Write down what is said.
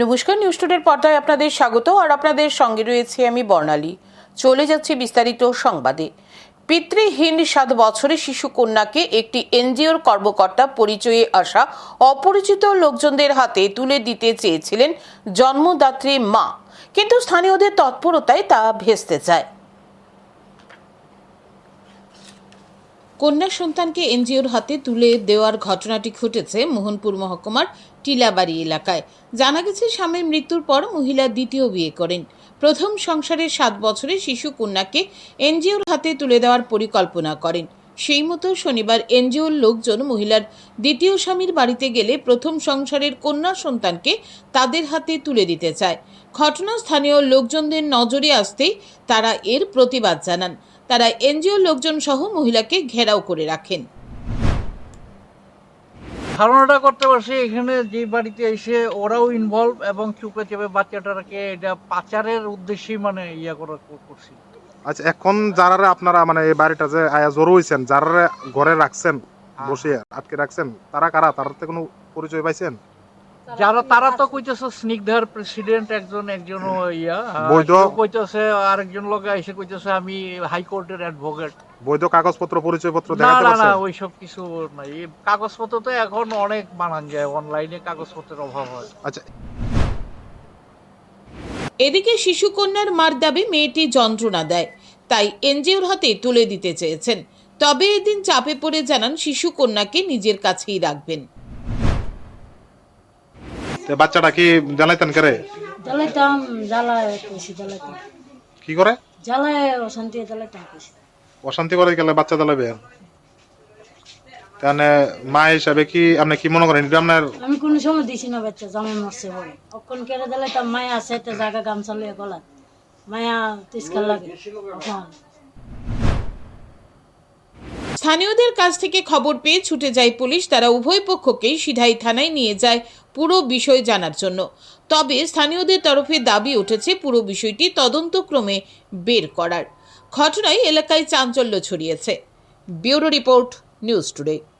নমস্কার নিউজ টুডের পর্দায় আপনাদের স্বাগত, আর আপনাদের সঙ্গে রয়েছে আমি বর্ণালী। চলে যাচ্ছি বিস্তারিত সংবাদে। পিতৃহীন সাত বছরের শিশু কন্যাকে একটি এনজিওর কর্মকর্তা পরিচয়ে আসা অপরিচিত লোকজনদের হাতে তুলে দিতে চেয়েছিলেন জন্মদাত্রী মা। কিন্তু স্থানীয়দের তৎপরতায় তা ভেস্তে যায়। কন্যা সন্তানকে এনজিওর হাতে তুলে দেওয়ার ঘটনাটি ঘটেছে মোহনপুর মহকুমার টিলাবাড়ি এলাকায়। জানা গেছে, স্বামীর মৃত্যুর পর মহিলা দ্বিতীয় বিয়ে করেন। প্রথম সংসারের সাত বছরে শিশু কন্যাকে এনজিওর হাতে তুলে দেওয়ার পরিকল্পনা করেন। সেই মতো শনিবার এনজিওর লোকজন মহিলার দ্বিতীয় স্বামীর বাড়িতে গেলে প্রথম সংসারের কন্যা সন্তানকে তাদের হাতে তুলে দিতে চায়। ঘটনা স্থানীয় লোকজনদের নজরে আসতেই তারা এর প্রতিবাদ জানান। তারা এনজিও লোকজন সহ মহিলাকে ঘেরাও করে রাখেন। ধারণাটা করতে পারছি এখানে যে বাড়িতে এসে ওরাও ইনভলভ এবং চুপে চেপে বাচ্চাটাকে এটা পাচারের উদ্দেশ্যেই মানে ইয়া করা করছি। আচ্ছা এখন যারা আপনারা মানে এই বাড়িটা যে আয়া জড়ো হয়েছেন যারা ঘরে রাখছেন বসে আটকে রাখছেন তারা কারা? তার তো কোনো পরিচয় পাইছেন? যারা তারা তো কইতেছে স্নিগ্ধার প্রেসিডেন্ট একজন একজন ইয়া বৈধ? কইতেছে আরেকজন লোক এসে কইতেছে আমি হাইকোর্টের অ্যাডভোকেট বৈধ কাগজপত্র পরিচয়পত্র না দেখাতে না না পারছেন ওইসব কিছু নাই। কাগজপত্র তো এখন অনেক বানান যায় অনলাইনে কাগজপত্রের অভাব হয়। আচ্ছা। এদিকে শিশু কন্যার মার দাবি মেয়েটি যন্ত্রণা দেয় তাই এনজিওর হাতে তুলে দিতে চেয়েছেন। তবে এদিন চাপে পড়ে জানান শিশু কন্যাকে নিজের কাছেই রাখবেন। বাচ্চাটা কি জানাইতেন করে? জ্বালাইতাম জ্বালায় জ্বালাইতাম। কি করে? জ্বালায় অশান্তি জ্বালাইতাম অশান্তি করে গেলে বাচ্চা জ্বালাবে তাহলে মা হিসাবে কি আপনি কি মনে করেন আপনার আমি কোনো সময় দিছি না বাচ্চা জামাই মরছে বলে। অক্ষণ কেটে জ্বালাইতাম মায়া আছে একটা জায়গা গামছা গলা মায়া তিসকাল লাগে। স্থানীয়দের কাছ থেকে খবর পেয়ে ছুটে যায় পুলিশ তারা উভয় পক্ষকেই সিধাই থানায় নিয়ে যায়। পুরো বিষয় জানার জন্য। তবে স্থানীয়দের তরফে দাবি উঠেছে পুরো বিষয়টি তদন্তক্রমে বের করার। ঘটনায় এলাকায় চাঞ্চল্য ছড়িয়েছে। Bureau report, news today.